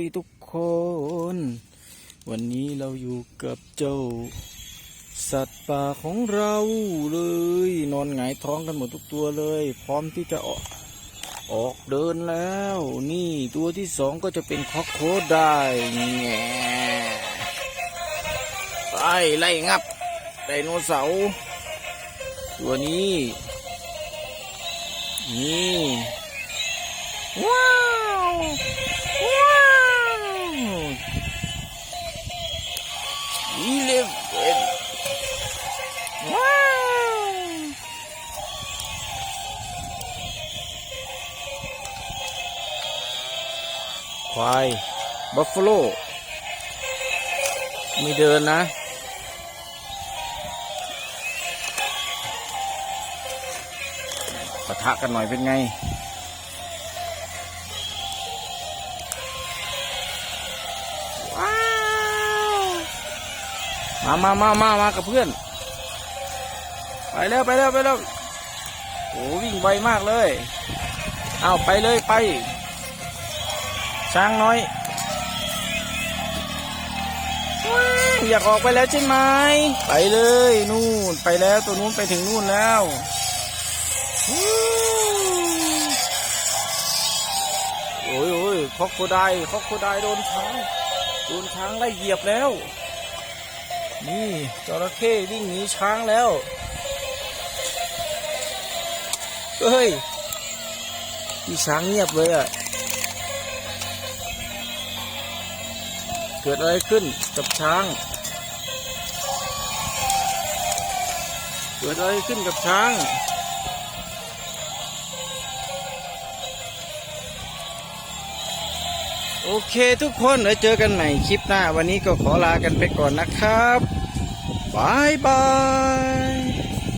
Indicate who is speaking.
Speaker 1: ยทุกคน วันนี้เราอยู่กับเจ้า สัตว์ป่าของเราเลย นอนหงายท้องกันหมดทุกตัวเลย พร้อมที่จะออกออกเดินแล้ว นี่ตัวที่สองก็จะเป็นคอกโคได้แง่ไปไล่งับไดโนเสาร์ตัวนี้ นี่ อีเลฟเอ็นว้าวควายบัฟฟาโลไม่เดินนะปะทะกันหน่อยเป็นไงว้า มามามามามากับเพื่อน ไปแล้วไปแล้วไปแล้วโอ้วิ่งไวมากเลย เอาไปเลยไป ช้างน้อย อยากออกไปแล้วใช่ไหม ไปเลยนู่นไปแล้วตัวนู้นไปถึงนู่นแล้วโอ้ยโอ้ยคอกโคไดคอกโคไดโดนช้าง โดนช้างไล่เหยียบแล้ว นี่จระเข้วิ่งหนีช้างแล้ว เฮ้ยที่ช้างเงียบเลยอะ เกิดอะไรขึ้นกับช้าง เกิดอะไรขึ้นกับช้าง โอเคทุกคนเดี๋ยวเจอกันใหม่คลิปหน้า วันนี้ก็ขอลากันไปก่อนนะครับบายบาย